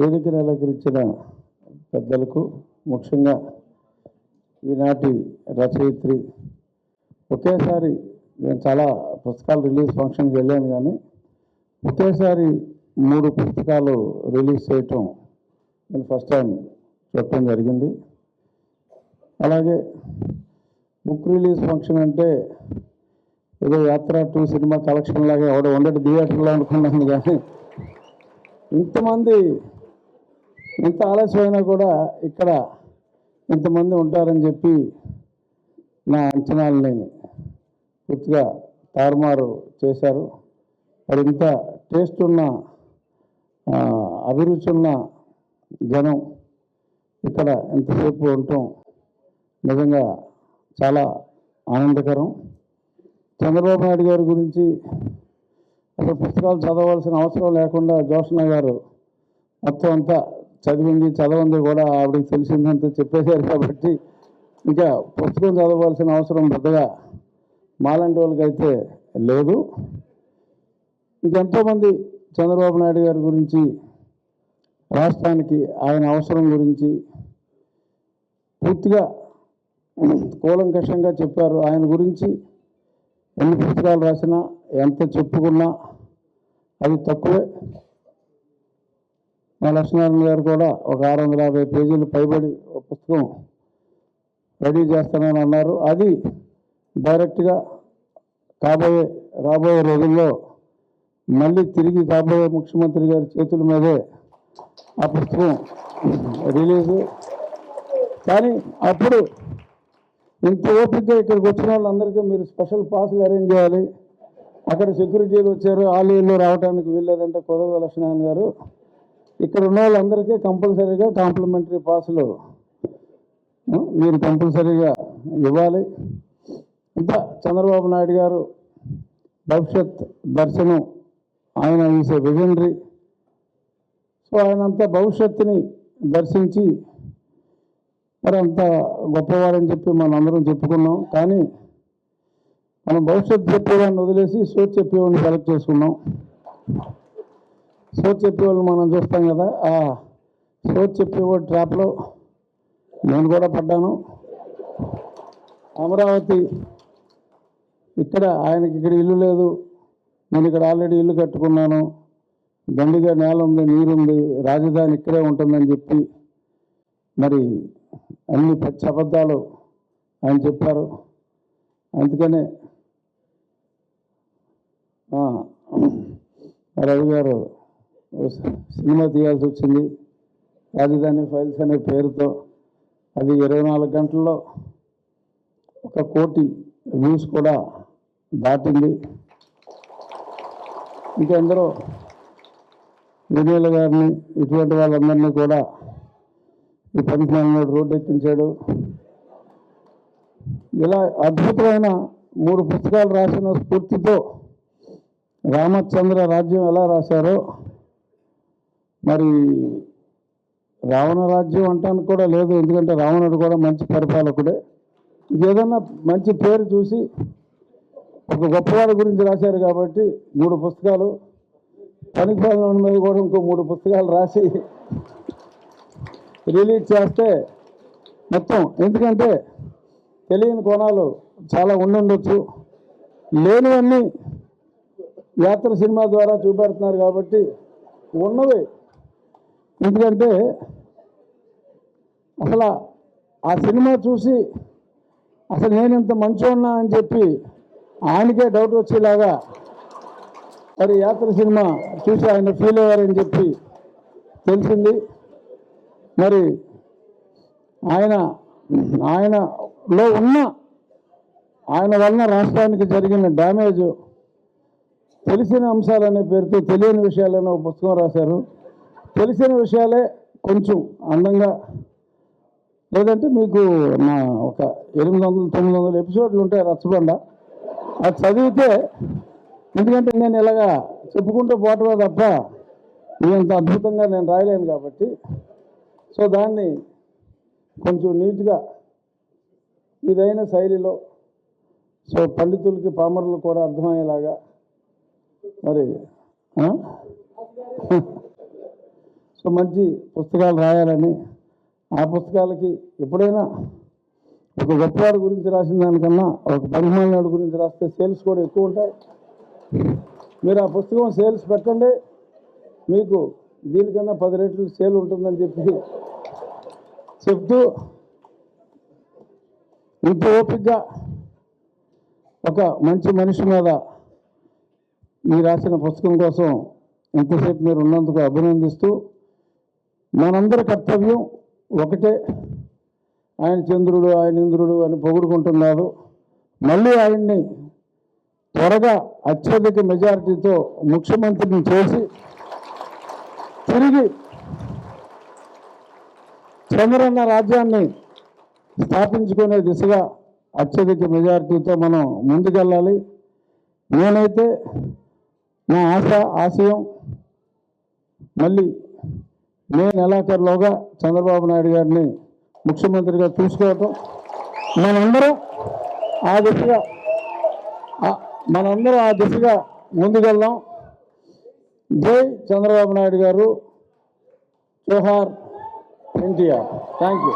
వేదికను అలంకరించిన పెద్దలకు ముఖ్యంగా ఈనాటి రచయిత్రి. ఒకేసారి నేను చాలా పుస్తకాలు రిలీజ్ ఫంక్షన్కి వెళ్ళాను కానీ ఒకేసారి మూడు పుస్తకాలు రిలీజ్ చేయటం నేను ఫస్ట్ టైం చూడటం జరిగింది. అలాగే బుక్ రిలీజ్ ఫంక్షన్ అంటే ఏదో యాత్ర టూ సినిమా కలెక్షన్ లాగా ఎవడో ఉండేది థియేటర్లో అనుకున్నాను కానీ ఇంతమంది ఇంత ఆలస్యమైనా కూడా ఇక్కడ ఇంతమంది ఉంటారని చెప్పి నా అంచనాలని పూర్తిగా తారుమారు చేశారు. మరి ఇంత టేస్ట్ ఉన్న అభిరుచి ఉన్న జనం ఇక్కడ ఎంతసేపు ఉండటం నిజంగా చాలా ఆనందకరం. చంద్రబాబు నాయుడు గారి గురించి అసలు పుస్తకాలు చదవాల్సిన అవసరం లేకుండా జోష్ణ గారు మొత్తం అంతా చదివింది చదవంది కూడా ఆవిడకి తెలిసిందంతా చెప్పేశారు కాబట్టి ఇంకా పుస్తకం చదవాల్సిన అవసరం పెద్దగా మాలాంటి వాళ్ళకైతే లేదు. ఇంకెంతోమంది చంద్రబాబు నాయుడు గారి గురించి రాష్ట్రానికి ఆయన అవసరం గురించి పూర్తిగా కూలంకషంగా చెప్పారు. ఆయన గురించి ఎన్ని పుస్తకాలు రాసినా ఎంత చెప్పుకున్నా అది తక్కువే. మా లక్ష్మీనారాయణ గారు కూడా ఒక ఆరు వందల యాభై పేజీలు పైబడి ఒక పుస్తకం రెడీ చేస్తానని అన్నారు. అది డైరెక్ట్గా కాబోయే రాబోయే రోజుల్లో మళ్ళీ తిరిగి కాబోయే ముఖ్యమంత్రి గారి చేతుల మీదే ఆ పుస్తకం రిలీజ్. కానీ అప్పుడు ఇంత ఓపికగా ఇక్కడికి వచ్చిన వాళ్ళందరికీ మీరు స్పెషల్ పాసులు అరేంజ్ చేయాలి. అక్కడ సెక్యూరిటీలు వచ్చారు. ఆలయంలో రావడానికి వీళ్ళేదంటే కుదరదు లక్ష్మీనారాయణ గారు ఇక్కడ ఉన్న వాళ్ళందరికీ కంపల్సరీగా కాంప్లిమెంటరీ పాసులు మీరు కంపల్సరీగా ఇవ్వాలి. ఇంకా చంద్రబాబు నాయుడు గారు భవిష్యత్ దర్శనం ఆయన వేసే విజనరీ. సో ఆయన అంత భవిష్యత్తుని దర్శించి మరి అంత గొప్పవారని చెప్పి మనం అందరం చెప్పుకున్నాం. కానీ మనం భవిష్యత్తు చెప్పేవాడిని వదిలేసి సోచ్ చెప్పేవాడిని సెలెక్ట్ చేసుకున్నాం. సోచ్ చెప్పేవాళ్ళు మనం చూస్తాం కదా ఆ సోచ్ చెప్పేవాడు ట్రాప్లో నేను కూడా పడ్డాను. అమరావతి ఇక్కడ ఆయనకి ఇక్కడ ఇల్లు లేదు. నేను ఇక్కడ ఆల్రెడీ ఇల్లు కట్టుకున్నాను. దండిగా నేల ఉంది నీరుంది రాజధాని ఇక్కడే ఉంటుందని చెప్పి మరి అన్ని పచ్చి అబద్ధాలు ఆయన చెప్పారు. అందుకనే ఆ, రవి గారు సినిమా తీయాల్సి వచ్చింది. రాజధాని ఫైల్స్ అనే పేరుతో అది ఇరవై నాలుగు గంటల్లో ఒక కోటి వ్యూస్ కూడా దాటింది. ఇంకెందరో వినీల గారిని ఇటువంటి వాళ్ళందరినీ కూడా ఈ పనికి నాలుగు రోడ్డు ఎక్కించాడు. ఇలా అద్భుతమైన మూడు పుస్తకాలు రాసిన స్ఫూర్తితో రామచంద్ర రాజ్యం ఎలా రాశారో మరి రావణ రాజ్యం అంటానికి కూడా లేదు ఎందుకంటే రావణుడు కూడా మంచి పరిపాలకుడే. ఏదన్నా మంచి పేరు చూసి ఒక గొప్పవాడి గురించి రాశారు కాబట్టి మూడు పుస్తకాలు పనిపాలన మీద కూడా ఇంకో మూడు పుస్తకాలు రాసి రిలీజ్ చేస్తే మొత్తం. ఎందుకంటే తెలియని కోణాలు చాలా ఉండుండొచ్చు. లేనివన్నీ యాత్ర సినిమా ద్వారా చూపెడుతున్నారు కాబట్టి ఉన్నవి. ఎందుకంటే అసలు ఆ సినిమా చూసి అసలు నేను ఇంత మంచిగా అని చెప్పి ఆయనకే డౌట్ వచ్చేలాగా మరి యాత్ర సినిమా చూసి ఆయన ఫీల్ అయ్యారని చెప్పి తెలిసింది. మరి ఆయన ఆయనలో ఉన్న ఆయన వలన రాష్ట్రానికి జరిగిన డ్యామేజ్ తెలిసిన అంశాలనే పేరుతో తెలియని విషయాలనే ఒక పుస్తకం రాశారు. తెలిసిన విషయాలే కొంచెం అందంగా. లేదంటే మీకు నా ఒక ఎనిమిది వందలు తొమ్మిది వందల ఎపిసోడ్లు ఉంటాయి రచ్చబండ. అది చదివితే ఎందుకంటే నేను ఇలాగా చెప్పుకుంటూ పోవటమే తప్ప ఇంత అద్భుతంగా నేను రాయలేను కాబట్టి. సో దాన్ని కొంచెం నీట్గా ఇదైన శైలిలో సో పండితులకి పామరులకు కూడా అర్థమయ్యేలాగా. మరి మంచి పుస్తకాలు రాయాలని ఆ పుస్తకాలకి ఎప్పుడైనా ఒక గొప్పవాడి గురించి రాసిన దానికన్నా ఒక పరిమాణాడు గురించి రాస్తే సేల్స్ కూడా ఎక్కువ ఉంటాయి. మీరు ఆ పుస్తకం సేల్స్ పెట్టండి. మీకు దీనికన్నా పది రెట్లు సేల్ ఉంటుందని చెప్పి చెప్తూ ఇంత ఓపికగా ఒక మంచి మనిషి మీద మీరు రాసిన పుస్తకం కోసం ఎంతసేపు మీరు ఉన్నందుకు అభినందిస్తూ మనందరి కర్తవ్యం ఒకటే. ఆయన చంద్రుడు ఆయన ఇంద్రుడు అని పొగుడుకుంటున్నారు. మళ్ళీ ఆయన్ని త్వరగా అత్యధిక మెజారిటీతో ముఖ్యమంత్రిని చేసి తిరిగి చంద్రన్న రాజ్యాన్ని స్థాపించుకునే దిశగా అత్యధిక మెజారిటీతో మనం ముందుకెళ్ళాలి. నేనైతే నా ఆశ ఆశయం మళ్ళీ మే నెలాఖరులోగా చంద్రబాబు నాయుడు గారిని ముఖ్యమంత్రిగా చూసుకోవటం మనందరం ఆ దిశగా మనందరం ఆ దిశగా ముందుకెళ్దాం. జై చంద్రబాబు నాయుడు గారు. జోహార్ ఎన్టీఆర్. Thank you